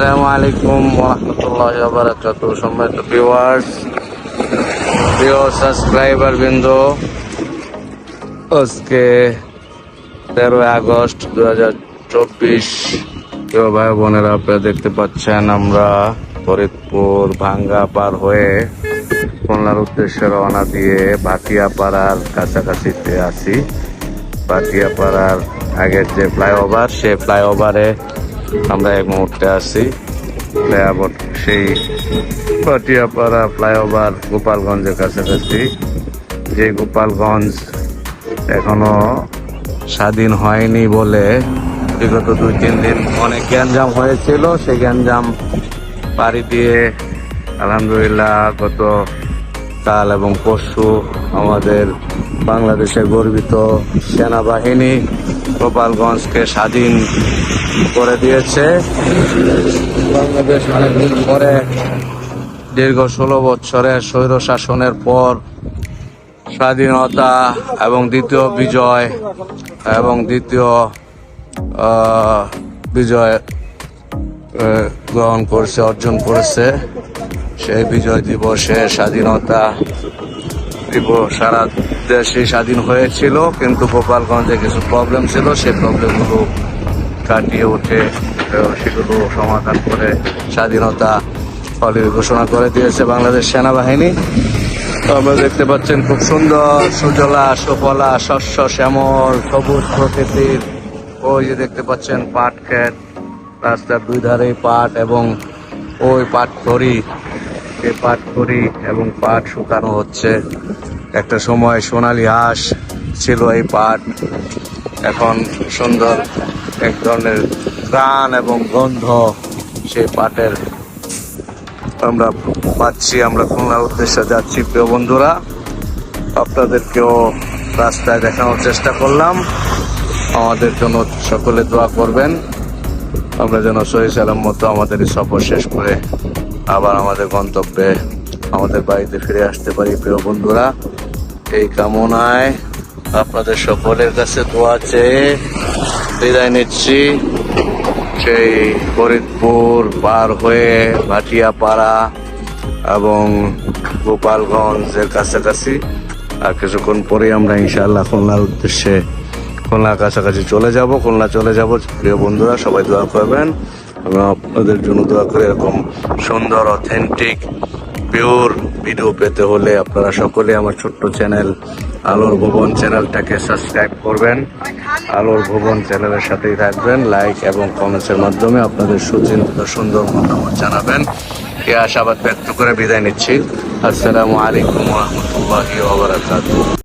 আসসালামু আলাইকুম রহমতুল্লাহ বারাকাতু সম্মানিত ভিউয়ার্স প্রিয় সাবস্ক্রাইবার বৃন্দ, আজকে তেরোই আগস্ট দু হাজার চব্বিশ, প্রিয় ভাই বোনেরা, আপনারা দেখতে পাচ্ছেন আমরা ফরিদপুর ভাঙ্গা পার হয়ে খুলনার উদ্দেশ্যে রওনা দিয়ে ভাটিয়াপাড়ার কাছাকাছিতে আছি। ভাটিয়াপাড়ার আগের যে ফ্লাইওভার, সে ফ্লাইওভারে আমরা এক মুহূর্তে আছি। ফ্লাইওভার সেই ভাটিয়াপাড়া ফ্লাইওভার গোপালগঞ্জের কাছাকাছি। যে গোপালগঞ্জ এখনও স্বাধীন হয়নি বলে বিগত দুই, তিন দিন অনেক গ্যাঞ্জাম হয়েছিল। সেই গ্যাঞ্জাম পাড়ি দিয়ে আলহামদুলিল্লাহ গত কাল এবং পরশু আমাদের বাংলাদেশের গর্বিত সেনাবাহিনী গোপালগঞ্জকে স্বাধীন করে দিয়েছে। বাংলাদেশ অনেকদিন পরে দীর্ঘ ষোলো বছরের স্বৈর শাসনের পর স্বাধীনতা এবং দ্বিতীয় বিজয় এবং দ্বিতীয় বিজয় গ্রহণ করেছে, অর্জন করেছে। সেই বিজয় দিবসে স্বাধীনতা দিবস, সারা দেশে স্বাধীন হয়েছিল, কিন্তু গোপালগঞ্জে কিছু প্রবলেম ছিল সেই প্রবলেমগুলো কাটিয়ে উঠে সেগুলো সমাধান করে স্বাধীনতা ফলে ঘোষণা করে দিয়েছে বাংলাদেশ সেনাবাহিনী। আমরা দেখতে পাচ্ছেন খুব সুন্দর, সুজলা, সুফলা, শস্য, শ্যামল, সবুজ প্রকৃতির। ওই যে দেখতে পাচ্ছেন পাট ক্ষেত, রাস্তার দুই ধারে পাট এবং ওই পাট খড়ি। এই পাট খড়ি এবং পাট শুকানো হচ্ছে। একটা সময় সোনালী হাঁস ছিল এই পাট এখন সুন্দর এক ধরনের গান এবং গন্ধ সেই পাটের আমরা পাচ্ছি। আমরা খুলনার উদ্দেশ্যে যাচ্ছি। প্রিয় বন্ধুরা, আপনাদেরকেও রাস্তায় দেখানোর চেষ্টা করলাম। আমাদের জন্য সকলে দোয়া করবেন। আমরা যেন সহি সালাম মতো আমাদের সফর শেষ করে আবার আমাদের গন্তব্যে আমাদের বাড়িতে ফিরে আসতে পারি, প্রিয় বন্ধুরা। এই কামনায় আপনাদের সকলের কাছে দোয়া চেয়ে বিদায় নিচ্ছি। সেই ফরিদপুর পার হয়ে ভাটিয়াপাড়া এবং গোপালগঞ্জের কাছাকাছি। আর কিছুক্ষণ পরে আমরা ইনশাআল্লাহ খুলনার উদ্দেশ্যে খুলনার কাছাকাছি চলে যাব। খুলনা চলে যাব। প্রিয় বন্ধুরা, সবাই দোয়া করবেন। আমরা আপনাদের জন্য দোয়া করে, এরকম সুন্দর অথেন্টিক পিওর ভিডিও পেতে হলে আপনারা সকলে আমার ছোট্ট চ্যানেল আলোর ভুবন চ্যানেলটাকে সাবস্ক্রাইব করবেন। আলোর ভুবন চ্যানেলের সাথেই থাকবেন লাইক এবং কমেন্টসের মাধ্যমে আপনাদের সুচিন্তিত, সুন্দর মতামত জানাবেন। এ আশাবাদ ব্যক্ত করে বিদায় নিচ্ছি। আসসালামু আলাইকুম রহমতুল্লাহি